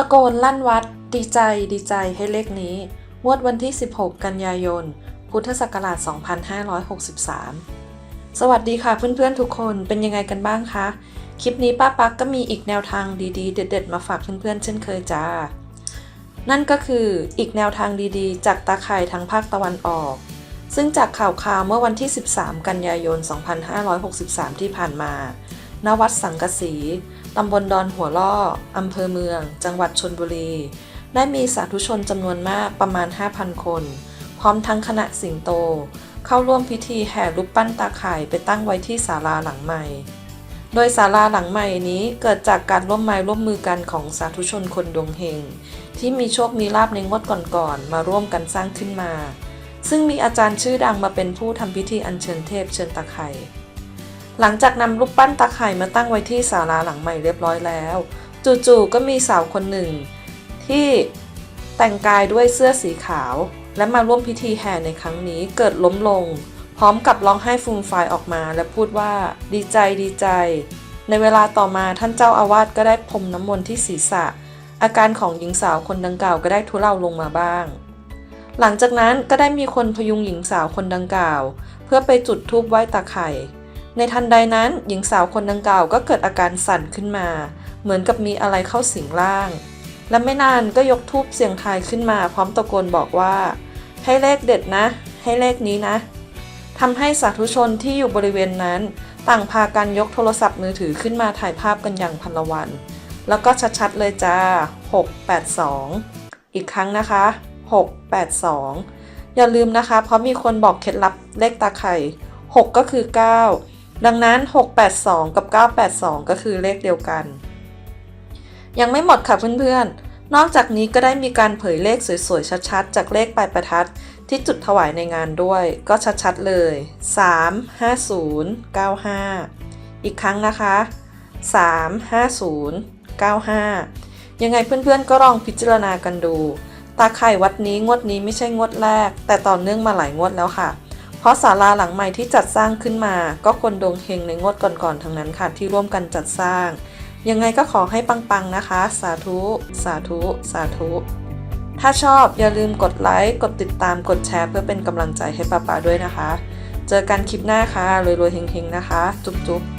ตะโกนลั่นวัด ดีใจดีใจให้เลขนี้งวดวันที่ 16 กันยายน พุทธศักราช 2563 สวัสดีค่ะเพื่อนๆทุกคนเป็นยังไงกันบ้างคะ คลิปนี้ป้าปักก็มีอีกแนวทางดีๆ เด็ด ๆ มาฝากเพื่อนๆเช่นเคยจ้า นั่นก็คืออีกแนวทางดีๆ จากตาข่ายทางภาคตะวันออก ซึ่งจากข่าวข่าวเมื่อวันที่ 13 กันยายน 2563 ที่ผ่านมา ณวัดสังกสี ตำบลดอนหัวล่อ อำเภอเมือง จังหวัดชนบุรี ได้มีสาธุชนจำนวนมากประมาณ 5,000 คน พร้อมทั้งคณะสิงโต เข้าร่วมพิธีแห่รูปปั้นตาข่ายไปตั้งไว้ที่ศาลาหลังใหม่ โดยศาลาหลังใหม่นี้เกิดจากการร่วมไม้ร่วมมือกันของสาธุชนคนดวงเฮงที่มีโชคมีลาบในงวดก่อนๆมาร่วมกันสร้างขึ้นมา ซึ่งมีอาจารย์ชื่อดังมาเป็นผู้ทำพิธีอัญเชิญเทพเชิญตาไข่ หลังจากนำรูปปั้นตาไข่มาตั้งไว้ที่ศาลาหลังใหม่เรียบร้อยแล้ว จู่ๆก็มีสาวคนหนึ่ง ที่แต่งกายด้วยเสื้อสีขาว และมาร่วมพิธีแห่ในครั้งนี้เกิดล้มลง พร้อมกับร้องไห้ฟูมฟายออกมาและพูดว่า ดีใจดีใจ ในเวลาต่อมาท่านเจ้าอาวาสก็ได้พรมน้ำมนต์ที่ศีรษะ อาการของหญิงสาวคนดังกล่าวก็ได้ทุเลาลงมาบ้าง หลังจากนั้นก็ได้มีคนพยุงหญิงสาวคนดังกล่าว เพื่อไปจุดธูปไหว้ตาไข่ ในทันใดนั้นหญิงสาวคนดังกล่าวก็เกิดอาการสั่นขึ้นมา เหมือนกับมีอะไรเข้าสิงร่าง และไม่นานก็ยกธูปเสียงทายขึ้นมา พร้อมตะโกนบอกว่า ให้เลขเด็ดนะ ให้เลขนี้นะทำให้สาธุชนที่อยู่บริเวณนั้น ต่างพากันยกโทรศัพท์มือถือขึ้นมาถ่ายภาพกันอย่างพันละวัน แล้วก็ชัดๆเลยจ้า 682 อีกครั้งนะคะ 682 อย่าลืมนะคะ เพราะมีคนบอกเคล็ดลับเลขตาไข่ 6 ก็คือ 9 ดังนั้น 682 กับ 982 ก็คือเลขเดียวกัน ยังไม่หมดค่ะเพื่อนๆ นอกจากนี้ก็ได้มีการเผยเลขสวยๆ ชัดๆ จากเลขปลายประทัดที่จุดถวายในงานด้วย ก็ชัดๆเลย 3 50 95 อีกครั้งนะคะ 3 50 95 ยังไงเพื่อนๆ ก็ลองพิจารณากันดู ตาไข่วัดนี้งวดนี้ไม่ใช่งวดแรก แต่ต่อเนื่องมาหลายงวดแล้วค่ะ เพราะศาลาหลังใหม่ที่จัดสร้างขึ้นมา ก็คนดวงเฮงในงวดก่อนๆทั้งนั้นค่ะที่ร่วมกันจัดสร้าง ยังไงก็ขอให้ปังๆนะคะ สาธุ สาธุ สาธุ ถ้าชอบอย่าลืมกดไลค์ กดติดตาม กดแชร์เพื่อเป็นกำลังใจให้ป้าๆด้วยนะคะ เจอกันคลิปหน้าค่ะรวยๆเฮงๆนะคะ จุ๊บๆ